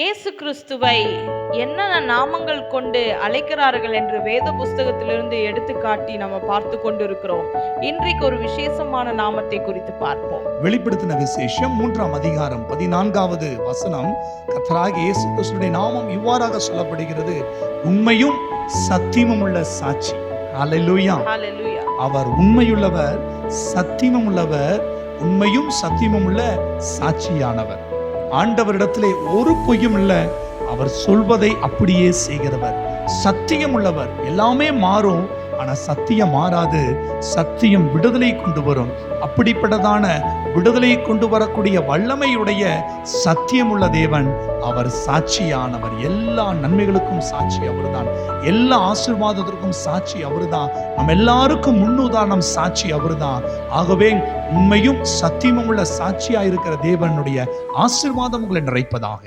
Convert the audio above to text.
இயேசு கிறிஸ்துவை என்னென்ன நாமங்கள் கொண்டு அழைக்கிறார்கள் என்று வேத புஸ்தகத்திலிருந்து எடுத்து காட்டி நம்ம பார்த்து கொண்டிருக்கிறோம். இன்றைக்கு ஒரு விசேஷமான நாமத்தை குறித்து பார்ப்போம். வெளிப்படுத்தின விசேஷம் மூன்றாம் அதிகாரம் பதினான்காவது வசனம். கர்த்தராகிய இயேசு கிறிஸ்துடைய நாமம் இவ்வாறாக சொல்லப்படுகிறது. உண்மையும் சத்தியமும் உள்ள சாட்சி ஹalleluya அவர் உண்மையுள்ளவர் சத்தியமும் உள்ளவர் உண்மையும் சத்தியமும் உள்ள சாட்சியானவர். ஆண்டவரிடத்திலே ஒரு பொய்யும் இல்லை. அவர் சொல்வதை அப்படியே செய்கிறவர். சத்தியம் உள்ளவர் எல்லாமே மாறும். ஆனா சத்தியம் மாறாது சத்தியம் விடுதலை கொண்டு வரும். அப்படிப்பட்டதான விடுதலை கொண்டு வரக்கூடிய வல்லமையுடைய சத்தியமுள்ள தேவன் அவர் சாட்சியானவர். எல்லா நன்மைகளுக்கும் சாட்சி அவர்தான். எல்லா ஆசீர்வாதத்திற்கும் சாட்சி அவர்தான். நம்ம எல்லாருக்கும் முன்னுதாரணம் சாட்சி அவர்தான். ஆகவே உண்மையும் சத்தியமும் உள்ள சாட்சியா இருக்கிற தேவனுடைய ஆசீர்வாதம் உங்களை நிறைப்பதாக.